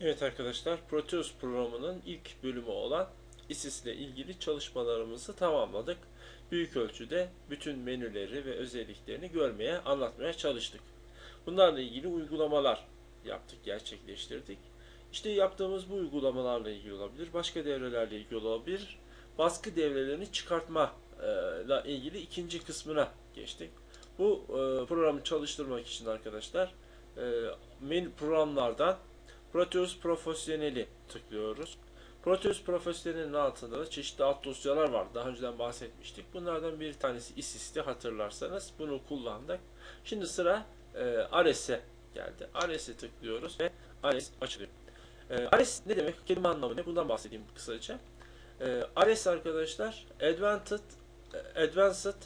Evet arkadaşlar, Proteus programının ilk bölümü olan ISIS ile ilgili çalışmalarımızı tamamladık. Büyük ölçüde bütün menüleri ve özelliklerini görmeye, anlatmaya çalıştık. Bunlarla ilgili uygulamalar yaptık, gerçekleştirdik. İşte yaptığımız bu uygulamalarla ilgili olabilir, başka devrelerle ilgili olabilir. Baskı devrelerini çıkartma ile ilgili ikinci kısmına geçtik. Bu e, programı çalıştırmak için arkadaşlar e, menü programlardan Proteus Profesyonel'i tıklıyoruz. Proteus Profesyonel'in altında da çeşitli alt dosyalar var. Daha önceden bahsetmiştik. Bunlardan bir tanesi ISIS'ti hatırlarsanız. Bunu kullandık. Şimdi sıra e, Ares'e geldi. Ares'e tıklıyoruz ve Ares açılıyor. E, Ares ne demek? Kelime anlamı ne? Bundan bahsedeyim kısaca. E, Ares arkadaşlar Advanced, Advanced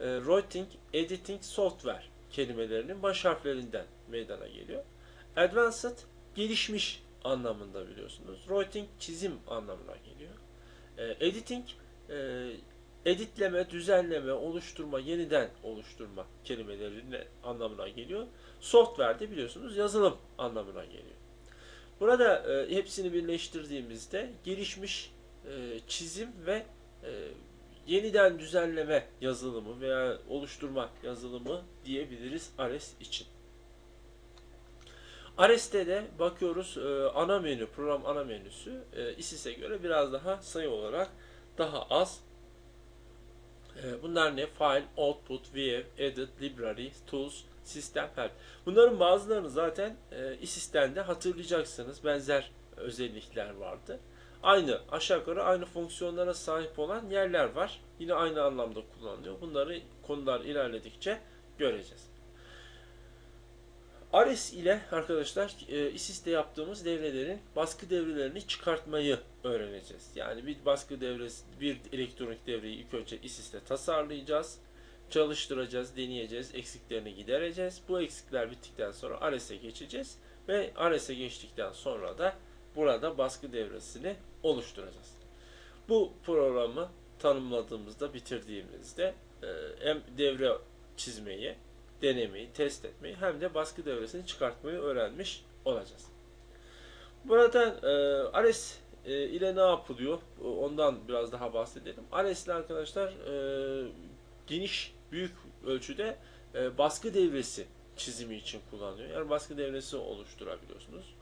e, Writing Editing Software kelimelerinin baş harflerinden meydana geliyor. Advanced gelişmiş anlamında biliyorsunuz. Writing çizim anlamına geliyor. E, editing e, editleme, düzenleme, oluşturma, yeniden oluşturma kelimelerinin anlamına geliyor. Software de biliyorsunuz yazılım anlamına geliyor. Burada e, hepsini birleştirdiğimizde gelişmiş e, çizim ve e, yeniden düzenleme yazılımı veya oluşturma yazılımı diyebiliriz Ares için. Ares'te de bakıyoruz e, ana menü, program ana menüsü e, ISIS'e göre biraz daha sayı olarak daha az. E, bunlar ne? File, Output, View, Edit, Library, Tools, System, Help. Bunların bazılarını zaten e, ISIS'ten de hatırlayacaksınız. Benzer özellikler vardı. Aynı, aşağı yukarı aynı fonksiyonlara sahip olan yerler var. Yine aynı anlamda kullanılıyor. Bunları konular ilerledikçe göreceğiz. Ares ile arkadaşlar e, ISIS'te yaptığımız devrelerin baskı devrelerini çıkartmayı öğreneceğiz. Yani bir baskı devresi, bir elektronik devreyi ilk önce ISIS'te tasarlayacağız, çalıştıracağız, deneyeceğiz, eksiklerini gidereceğiz. Bu eksikler bittikten sonra Ares'e geçeceğiz ve Ares'e geçtikten sonra da burada baskı devresini oluşturacağız. Bu programı tanımladığımızda, bitirdiğimizde e, hem devre çizmeyi, denemeyi, test etmeyi hem de baskı devresini çıkartmayı öğrenmiş olacağız. Burada e, Ares e, ile ne yapılıyor? Ondan biraz daha bahsedelim. Ares ile arkadaşlar e, geniş, büyük ölçüde e, baskı devresi çizimi için kullanılıyor. Yani baskı devresi oluşturabiliyorsunuz.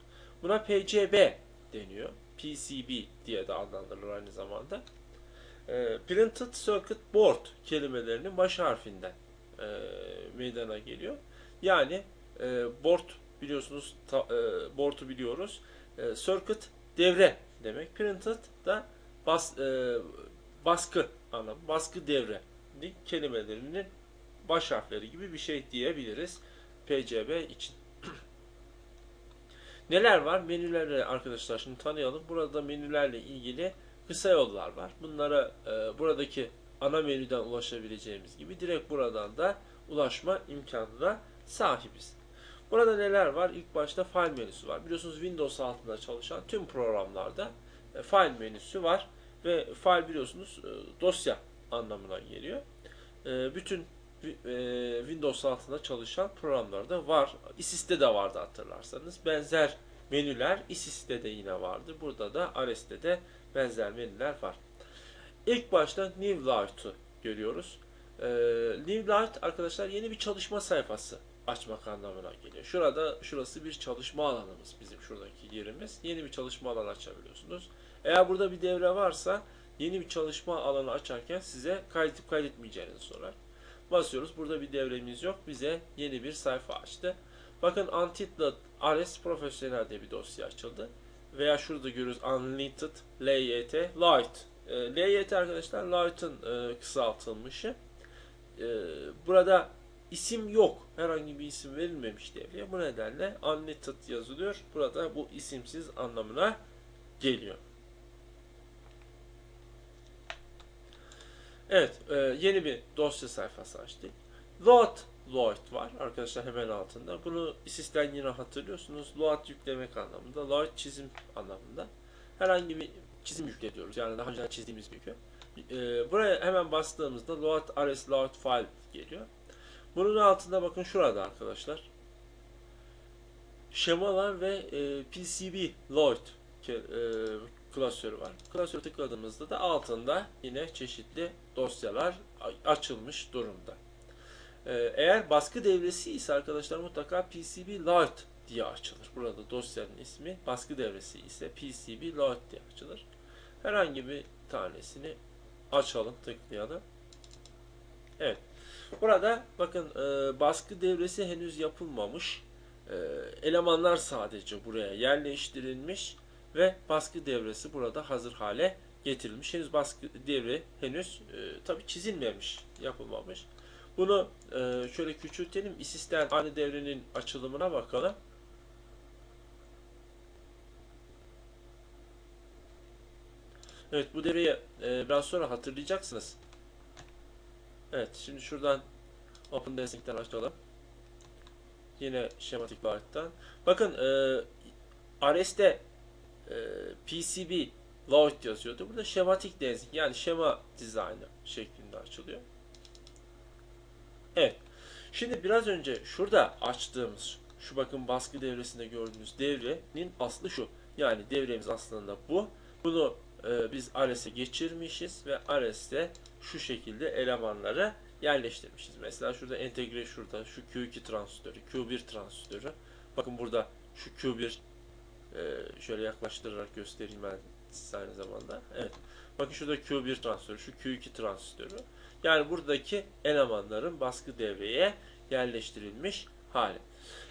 Buna PCB deniyor. PCB diye de adlandırılır aynı zamanda. E, Printed Circuit Board kelimelerinin baş harfinden e, meydana geliyor. Yani e, board biliyorsunuz ta, e, board'u biliyoruz. E, circuit devre demek. Printed da bas, e, baskı anlamı. Baskı devre kelimelerinin baş harfleri gibi bir şey diyebiliriz PCB için. Neler var? Menülerle arkadaşlar şimdi tanıyalım. Burada menülerle ilgili kısa yollar var. Bunlara e, buradaki ana menüden ulaşabileceğimiz gibi direkt buradan da ulaşma imkanına sahibiz. Burada neler var? İlk başta file menüsü var. Biliyorsunuz Windows altında çalışan tüm programlarda e, file menüsü var ve file biliyorsunuz e, dosya anlamına geliyor. E, bütün Windows altında çalışan programlarda var. ISIS'te de vardı hatırlarsanız. Benzer menüler ISIS'te de yine vardı. Burada da Ares'te de benzer menüler var. İlk başta New Light'ı görüyoruz. Ee, New Light arkadaşlar yeni bir çalışma sayfası açmak anlamına geliyor. Şurada şurası bir çalışma alanımız bizim şuradaki yerimiz. Yeni bir çalışma alanı açabiliyorsunuz. Eğer burada bir devre varsa yeni bir çalışma alanı açarken size kaydedip kaydetmeyeceğinizi sorar. Basıyoruz. Burada bir devremiz yok. Bize yeni bir sayfa açtı. Bakın Untitled Ares Profesyonel diye bir dosya açıldı. Veya şurada görüyoruz Unlimited LYT Light e, LYT arkadaşlar Light'ın e, kısaltılmışı. E, burada isim yok. Herhangi bir isim verilmemiş devreye. Bu nedenle unlimited yazılıyor. Burada bu isimsiz anlamına geliyor. Evet, e, yeni bir dosya sayfası açtık. Load Load var arkadaşlar hemen altında. Bunu ISIS'ten yine hatırlıyorsunuz. Load yüklemek anlamında, Load çizim anlamında. Herhangi bir çizim yüklediyoruz. Yani daha önce çizdiğimiz yükü. E, buraya hemen bastığımızda load rs load file geliyor. Bunun altında bakın şurada arkadaşlar. şemalar ve e, PCB ke- e, klasörü var. Klasöre tıkladığımızda da altında yine çeşitli dosyalar açılmış durumda. Eğer baskı devresi ise arkadaşlar mutlaka PCB Lloyd diye açılır. Burada dosyanın ismi baskı devresi ise PCB Lloyd diye açılır. Herhangi bir tanesini açalım, tıklayalım. Evet. Burada bakın e, baskı devresi henüz yapılmamış. E, elemanlar sadece buraya yerleştirilmiş ve baskı devresi burada hazır hale getirilmiş. Henüz baskı devre henüz e, tabi çizilmemiş, yapılmamış. Bunu e, şöyle küçültelim. ISIS'ten aynı devrenin açılımına bakalım. Evet bu devreyi e, biraz sonra hatırlayacaksınız. Evet şimdi şuradan Open Desk'ten açalım. Yine şematik varlıktan. Bakın e, RS'de e, PCB Lloyd yazıyordu. Burada şematik design yani şema dizaynı şeklinde açılıyor. Evet. Şimdi biraz önce şurada açtığımız şu bakın baskı devresinde gördüğünüz devrenin aslı şu. Yani devremiz aslında bu. Bunu e, biz RS'e geçirmişiz ve RS'te şu şekilde elemanları yerleştirmişiz. Mesela şurada entegre şurada şu Q2 transistörü, Q1 transistörü. Bakın burada şu Q1 e, şöyle yaklaştırarak göstereyim ben size aynı zamanda. Evet. Bakın şurada Q1 transistörü, şu Q2 transistörü. Yani buradaki elemanların baskı devreye yerleştirilmiş hali.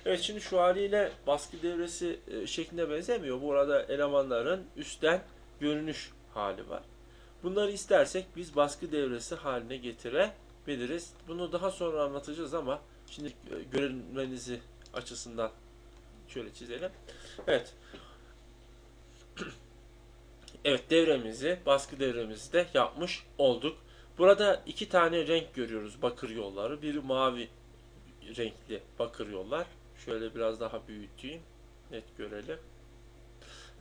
Evet şimdi şu haliyle baskı devresi e, şeklinde benzemiyor. Bu arada elemanların üstten görünüş hali var. Bunları istersek biz baskı devresi haline getirebiliriz. Bunu daha sonra anlatacağız ama şimdi e, görünmenizi açısından şöyle çizelim. Evet. Evet devremizi, baskı devremizi de yapmış olduk. Burada iki tane renk görüyoruz bakır yolları. Biri mavi renkli bakır yollar. Şöyle biraz daha büyüteyim. Net görelim.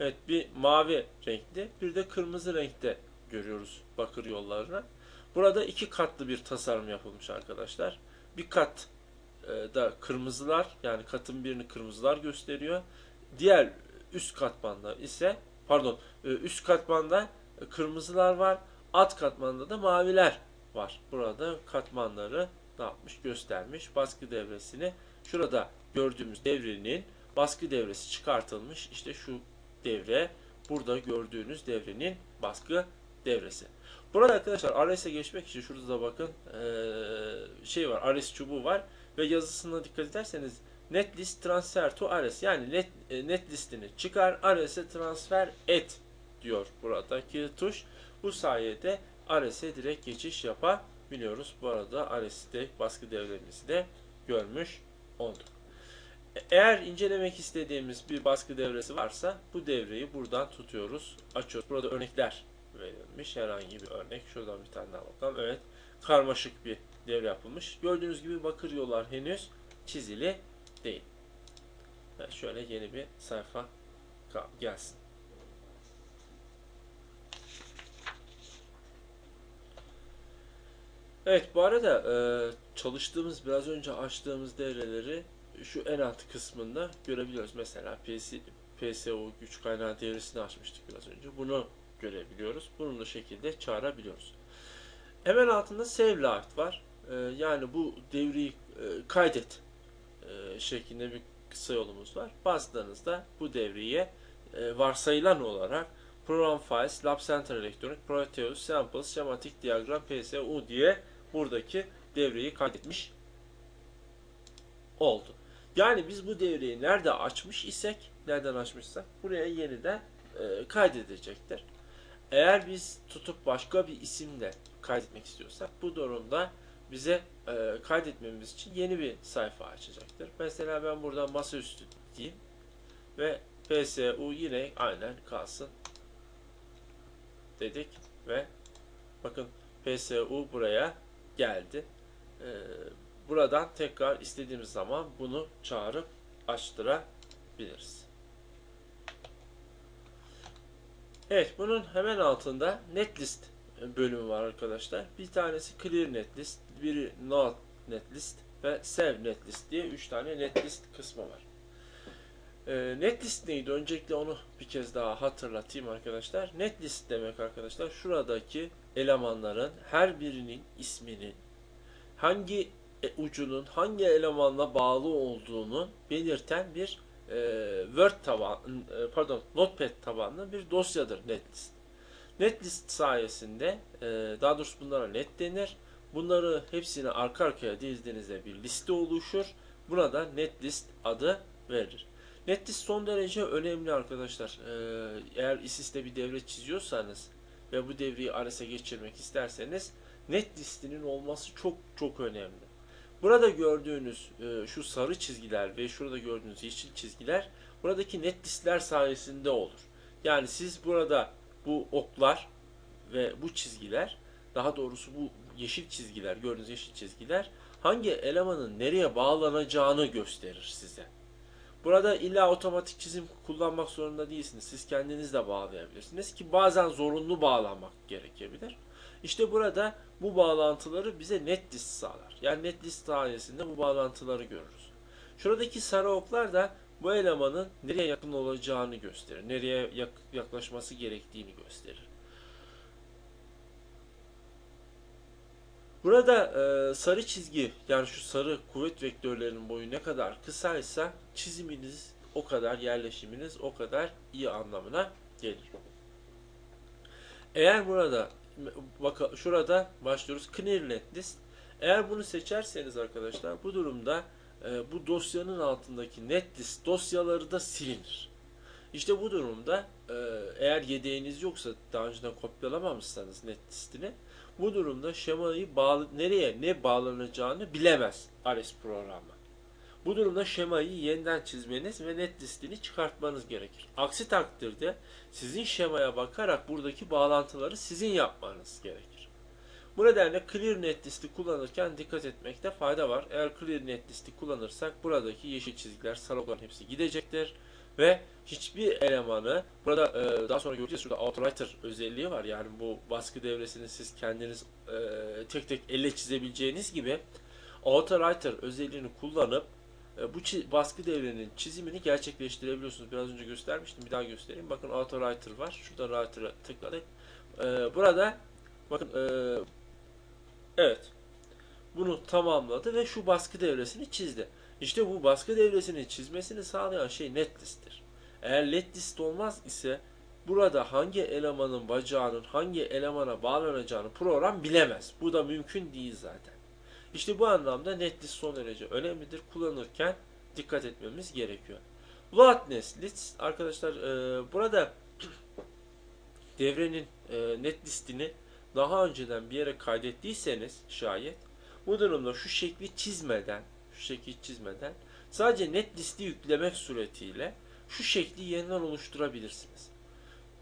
Evet bir mavi renkli bir de kırmızı renkte görüyoruz bakır yollarını. Burada iki katlı bir tasarım yapılmış arkadaşlar. Bir kat e, da kırmızılar yani katın birini kırmızılar gösteriyor. Diğer üst katmanda ise pardon e, üst katmanda kırmızılar var. Alt katmanda da maviler var. Burada katmanları ne yapmış göstermiş. Baskı devresini şurada gördüğümüz devrenin baskı devresi çıkartılmış. İşte şu devre burada gördüğünüz devrenin baskı devresi. Burada arkadaşlar RS'e geçmek için şurada da bakın ee, şey var RS çubuğu var ve yazısına dikkat ederseniz netlist transfer to RS yani net, e, net çıkar RS'e transfer et diyor buradaki tuş. Bu sayede RS'e direkt geçiş yapabiliyoruz. Bu arada RS'de baskı devremizi de görmüş olduk. Eğer incelemek istediğimiz bir baskı devresi varsa bu devreyi buradan tutuyoruz, açıyoruz. Burada örnekler verilmiş. Herhangi bir örnek. Şuradan bir tane daha bakalım. Evet. Karmaşık bir devre yapılmış. Gördüğünüz gibi bakır yollar henüz çizili değil. Evet, şöyle yeni bir sayfa gelsin. Evet bu arada çalıştığımız biraz önce açtığımız devreleri şu en alt kısmında görebiliyoruz. Mesela PC, PSO güç kaynağı devresini açmıştık biraz önce. Bunu görebiliyoruz. Bunu da şekilde çağırabiliyoruz. Hemen altında save light var. E, yani bu devreyi e, kaydet e, şeklinde bir kısa yolumuz var. Bastığınızda bu devriye varsayılan olarak Program Files, Lab Center Electronic, Proteus, Samples, Schematic Diagram, PSU diye buradaki devreyi kaydetmiş oldu. Yani biz bu devreyi nerede açmış isek, nereden açmışsak buraya yeniden e, kaydedecektir. Eğer biz tutup başka bir isimle kaydetmek istiyorsak bu durumda bize e, kaydetmemiz için yeni bir sayfa açacaktır. Mesela ben buradan masaüstü diyeyim ve PSU yine aynen kalsın dedik ve bakın PSU buraya geldi. Ee, buradan tekrar istediğimiz zaman bunu çağırıp açtırabiliriz. Evet bunun hemen altında netlist bölümü var arkadaşlar. Bir tanesi clear netlist, biri not netlist ve save netlist diye 3 tane netlist kısmı var. E, netlist neydi? Öncelikle onu bir kez daha hatırlatayım arkadaşlar. Netlist demek arkadaşlar şuradaki elemanların her birinin isminin hangi ucunun hangi elemanla bağlı olduğunu belirten bir e, Word taban, e, pardon Notepad tabanlı bir dosyadır netlist. Netlist sayesinde e, daha doğrusu bunlara net denir. Bunları hepsini arka arkaya dizdiğinizde bir liste oluşur. Buna da netlist adı verilir. Netlist son derece önemli arkadaşlar. E, eğer ISIS'te bir devre çiziyorsanız ve bu devreyi ARES'e geçirmek isterseniz net listinin olması çok çok önemli. Burada gördüğünüz e, şu sarı çizgiler ve şurada gördüğünüz yeşil çizgiler buradaki net listler sayesinde olur. Yani siz burada bu oklar ve bu çizgiler daha doğrusu bu yeşil çizgiler gördüğünüz yeşil çizgiler hangi elemanın nereye bağlanacağını gösterir size. Burada illa otomatik çizim kullanmak zorunda değilsiniz. Siz kendiniz de bağlayabilirsiniz ki bazen zorunlu bağlanmak gerekebilir. İşte burada bu bağlantıları bize net list sağlar. Yani net list sayesinde bu bağlantıları görürüz. Şuradaki sarı oklar da bu elemanın nereye yakın olacağını gösterir. Nereye yak- yaklaşması gerektiğini gösterir. Burada e, sarı çizgi yani şu sarı kuvvet vektörlerinin boyu ne kadar kısaysa çiziminiz o kadar yerleşiminiz o kadar iyi anlamına gelir. Eğer burada bak şurada başlıyoruz clear net. Eğer bunu seçerseniz arkadaşlar bu durumda e, bu dosyanın altındaki net list dosyaları da silinir. İşte bu durumda e, eğer yedeğiniz yoksa daha önceden kopyalamamışsanız net listini bu durumda şemayı bağlı, nereye ne bağlanacağını bilemez Ares programı. Bu durumda şemayı yeniden çizmeniz ve net listini çıkartmanız gerekir. Aksi takdirde sizin şemaya bakarak buradaki bağlantıları sizin yapmanız gerekir. Bu nedenle clear net listi kullanırken dikkat etmekte fayda var. Eğer clear net listi kullanırsak buradaki yeşil çizgiler, sarı olan hepsi gidecektir ve hiçbir elemanı burada e, daha sonra göreceğiz şurada outrider özelliği var. Yani bu baskı devresini siz kendiniz e, tek tek elle çizebileceğiniz gibi outrider özelliğini kullanıp bu çi- baskı devrenin çizimini gerçekleştirebiliyorsunuz. Biraz önce göstermiştim. Bir daha göstereyim. Bakın outrider var. Şurada writer'a tıkladık. E, burada bakın e, evet bunu tamamladı ve şu baskı devresini çizdi. İşte bu baskı devresini çizmesini sağlayan şey netlist'tir. Eğer netlist olmaz ise burada hangi elemanın bacağının hangi elemana bağlanacağını program bilemez. Bu da mümkün değil zaten. İşte bu anlamda netlist son derece önemlidir. Kullanırken dikkat etmemiz gerekiyor. Load netlist arkadaşlar e, burada devrenin e, netlistini daha önceden bir yere kaydettiyseniz şayet bu durumda şu şekli çizmeden şu şekli çizmeden sadece net listi yüklemek suretiyle şu şekli yeniden oluşturabilirsiniz.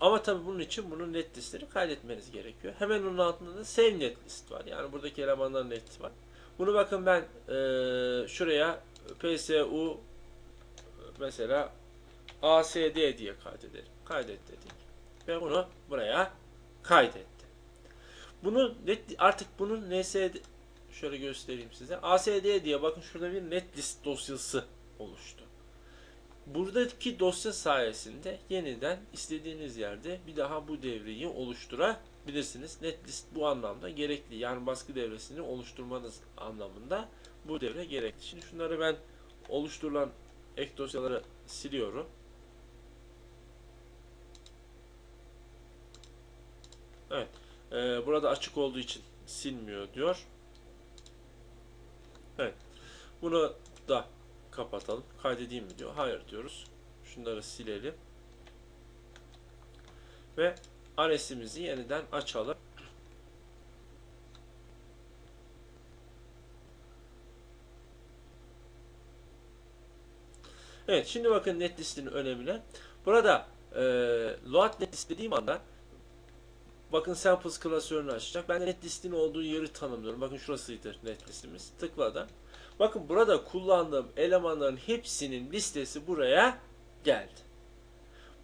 Ama tabi bunun için bunun net listini kaydetmeniz gerekiyor. Hemen onun altında da save net list var. Yani buradaki elemanların net var. Bunu bakın ben e, şuraya PSU mesela ASD diye kaydedelim. Kaydet dedik. Ve bunu buraya kaydetti. Bunu net, artık bunun NSD şöyle göstereyim size. ASD diye bakın şurada bir net list dosyası oluştu. Buradaki dosya sayesinde yeniden istediğiniz yerde bir daha bu devreyi oluşturabilirsiniz. Netlist bu anlamda gerekli. Yani baskı devresini oluşturmanız anlamında bu devre gerekli. Şimdi şunları ben oluşturulan ek dosyaları siliyorum. Evet. Ee, burada açık olduğu için silmiyor diyor. Evet. Bunu da kapatalım. Kaydedeyim mi diyor. Hayır diyoruz. Şunları silelim. Ve Ares'imizi yeniden açalım. Evet şimdi bakın net listinin önemine. Burada e, load net list dediğim anda bakın samples klasörünü açacak. Ben de net listin olduğu yeri tanımlıyorum. Bakın şurasıydı net listimiz. Tıkladım. Bakın burada kullandığım elemanların hepsinin listesi buraya geldi.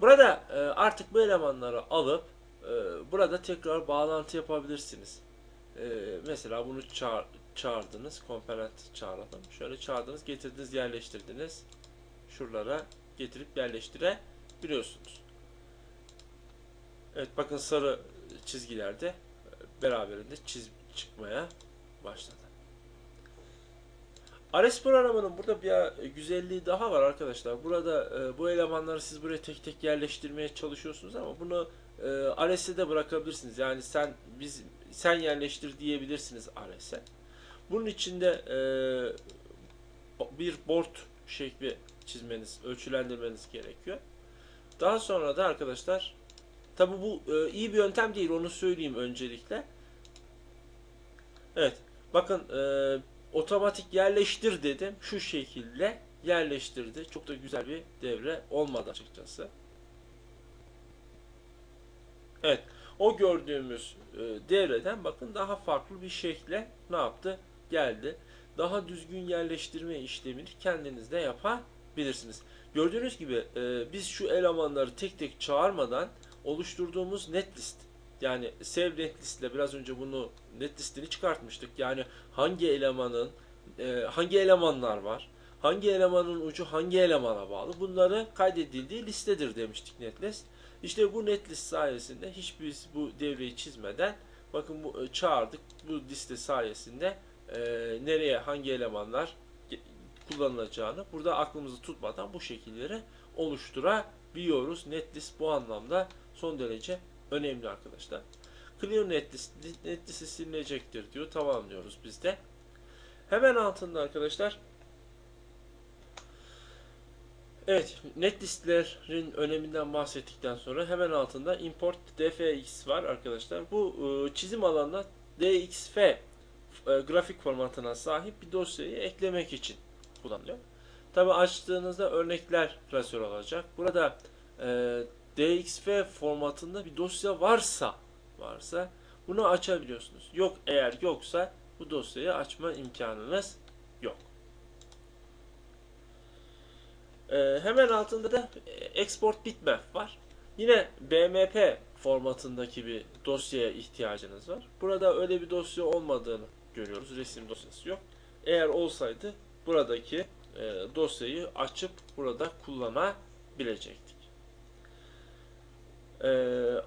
Burada e, artık bu elemanları alıp burada tekrar bağlantı yapabilirsiniz. E, mesela bunu çağır, çağırdınız, komponent çağıralım. Şöyle çağırdınız, getirdiniz, yerleştirdiniz. Şuralara getirip yerleştirebiliyorsunuz. Evet bakın sarı çizgilerde beraberinde çiz çıkmaya başladı. Ares programının burada bir e, güzelliği daha var arkadaşlar. Burada e, bu elemanları siz buraya tek tek yerleştirmeye çalışıyorsunuz ama bunu e, Ares'e de bırakabilirsiniz. Yani sen biz sen yerleştir diyebilirsiniz Ares'e. Bunun içinde e, bir board şekli çizmeniz, ölçülendirmeniz gerekiyor. Daha sonra da arkadaşlar tabi bu e, iyi bir yöntem değil onu söyleyeyim öncelikle. Evet. Bakın e, otomatik yerleştir dedim. Şu şekilde yerleştirdi. Çok da güzel bir devre olmadı açıkçası. Evet. O gördüğümüz e, devreden bakın daha farklı bir şekle ne yaptı? Geldi. Daha düzgün yerleştirme işlemini kendiniz de yapabilirsiniz. Gördüğünüz gibi e, biz şu elemanları tek tek çağırmadan oluşturduğumuz netlist yani sev netlist ile biraz önce bunu netlistini çıkartmıştık. Yani hangi elemanın e, hangi elemanlar var? Hangi elemanın ucu hangi elemana bağlı? Bunları kaydedildiği listedir demiştik netlist. İşte bu netlist sayesinde hiç biz bu devreyi çizmeden bakın bu e, çağırdık. Bu liste sayesinde e, nereye hangi elemanlar kullanılacağını burada aklımızı tutmadan bu şekilleri oluşturabiliyoruz. Netlist bu anlamda son derece önemli arkadaşlar. Clear netlist, netlist silinecektir diyor. Tamamlıyoruz biz de. Hemen altında arkadaşlar Evet, netlistlerin öneminden bahsettikten sonra hemen altında import dfx var arkadaşlar. Bu e, çizim alanına dxf e, grafik formatına sahip bir dosyayı eklemek için kullanılıyor. Tabi açtığınızda örnekler klasör olacak. Burada e, dxf formatında bir dosya varsa varsa bunu açabiliyorsunuz. Yok eğer yoksa bu dosyayı açma imkanınız yok. Ee, hemen altında da export bitmap var. Yine BMP formatındaki bir dosyaya ihtiyacınız var. Burada öyle bir dosya olmadığını görüyoruz. Resim dosyası yok. Eğer olsaydı buradaki e, dosyayı açıp burada kullanabilecektik. E,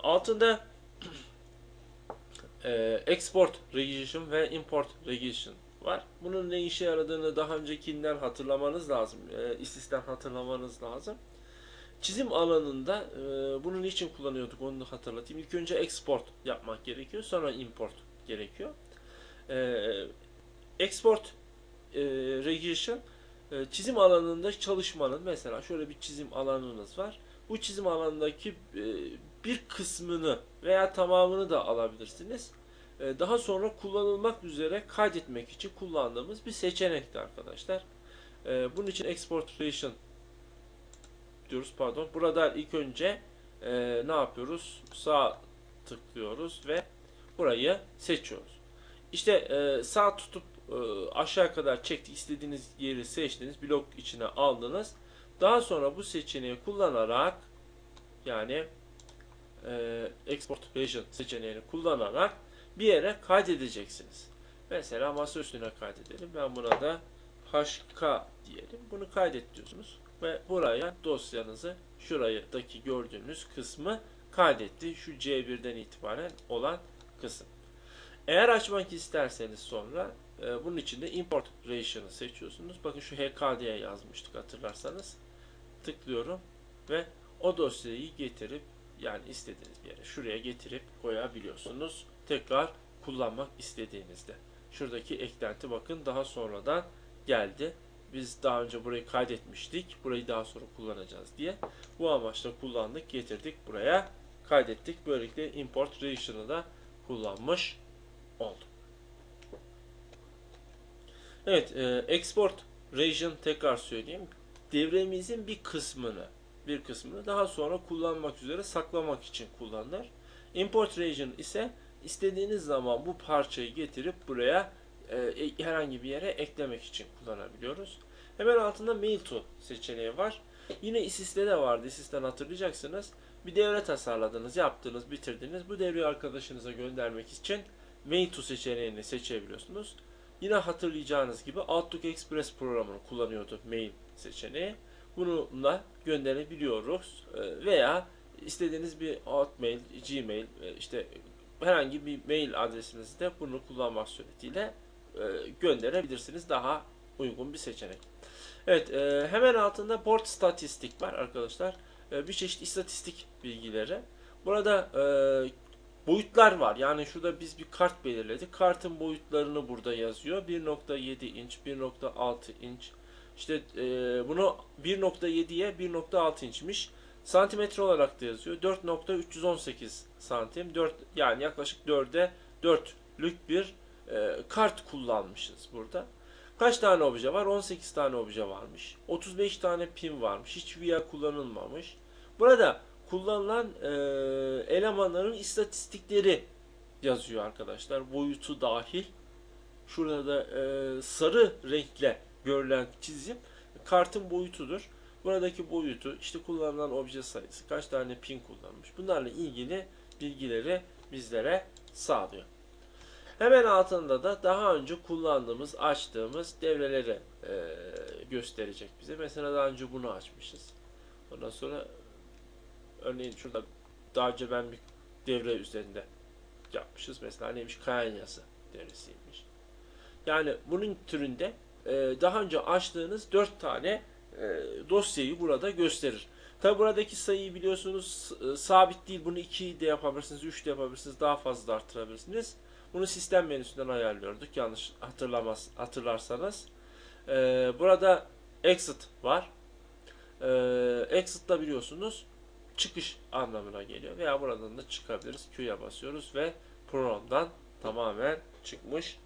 altında e, export region ve import region var. Bunun ne işe yaradığını daha öncekinden hatırlamanız lazım. E, İSİS'ten hatırlamanız lazım. Çizim alanında e, bunu niçin kullanıyorduk onu da hatırlatayım. İlk önce export yapmak gerekiyor. Sonra import gerekiyor. E, export e, region e, çizim alanında çalışmanın mesela şöyle bir çizim alanınız var. Bu çizim alanındaki e, bir kısmını veya tamamını da alabilirsiniz. E, daha sonra kullanılmak üzere kaydetmek için kullandığımız bir seçenekti arkadaşlar. E, bunun için exportation diyoruz pardon. Burada ilk önce ne yapıyoruz? Sağ tıklıyoruz ve burayı seçiyoruz. İşte sağ tutup aşağı kadar çekti istediğiniz yeri seçtiniz. Blok içine aldınız. Daha sonra bu seçeneği kullanarak yani export region seçeneğini kullanarak bir yere kaydedeceksiniz. Mesela masa üstüne kaydedelim. Ben buna da HK diyelim. Bunu kaydet diyorsunuz. Ve buraya dosyanızı şuradaki gördüğünüz kısmı kaydetti. Şu C1'den itibaren olan kısım. Eğer açmak isterseniz sonra e, bunun için de import region'ı seçiyorsunuz. Bakın şu HK diye yazmıştık hatırlarsanız. Tıklıyorum ve o dosyayı getirip yani istediğiniz bir yere şuraya getirip koyabiliyorsunuz tekrar kullanmak istediğinizde. Şuradaki eklenti bakın daha sonradan geldi. Biz daha önce burayı kaydetmiştik. Burayı daha sonra kullanacağız diye. Bu amaçla kullandık, getirdik buraya kaydettik. Böylelikle import region'ı da kullanmış olduk. Evet, e, export region tekrar söyleyeyim. Devremizin bir kısmını bir kısmını daha sonra kullanmak üzere saklamak için kullanılır. Import region ise istediğiniz zaman bu parçayı getirip buraya e, e, herhangi bir yere eklemek için kullanabiliyoruz. Hemen altında Mail to seçeneği var. Yine ISIS'te de vardı. ISIS'ten hatırlayacaksınız. Bir devre tasarladınız, yaptınız, bitirdiniz. Bu devreyi arkadaşınıza göndermek için Mail to seçeneğini seçebiliyorsunuz. Yine hatırlayacağınız gibi Outlook Express programını kullanıyordu mail seçeneği. bununla gönderebiliyoruz. E, veya istediğiniz bir Hotmail, Gmail, e, işte herhangi bir mail adresinizde bunu kullanmak suretiyle e, gönderebilirsiniz. Daha uygun bir seçenek. Evet, e, hemen altında port statistik var arkadaşlar. Bir çeşit istatistik bilgileri. Burada boyutlar var. Yani şurada biz bir kart belirledik. Kartın boyutlarını burada yazıyor. 1.7 inç, 1.6 inç. İşte e, bunu 1.7'ye 1.6 inçmiş. Santimetre olarak da yazıyor. 4.318 santim. 4 yani yaklaşık 4'e 4'lük bir e, kart kullanmışız burada. Kaç tane obje var? 18 tane obje varmış. 35 tane pin varmış. Hiç VIA kullanılmamış. Burada kullanılan e, elemanların istatistikleri yazıyor arkadaşlar. Boyutu dahil. Şurada da e, sarı renkle görülen çizim kartın boyutudur. Buradaki boyutu, işte kullanılan obje sayısı, kaç tane pin kullanmış. Bunlarla ilgili bilgileri bizlere sağlıyor. Hemen altında da daha önce kullandığımız, açtığımız devreleri e, gösterecek bize. Mesela daha önce bunu açmışız. Ondan sonra örneğin şurada daha önce ben bir devre üzerinde yapmışız. Mesela neymiş? Kayanyası devresiymiş. Yani bunun türünde daha önce açtığınız 4 tane e, dosyayı burada gösterir. Tabi buradaki sayıyı biliyorsunuz e, sabit değil. Bunu 2 de yapabilirsiniz, 3 de yapabilirsiniz, daha fazla da arttırabilirsiniz. Bunu sistem menüsünden ayarlıyorduk. Yanlış hatırlamaz hatırlarsanız. Ee, burada exit var. Ee, exit da biliyorsunuz çıkış anlamına geliyor. Veya buradan da çıkabiliriz. Q'ya basıyoruz ve programdan tamamen çıkmış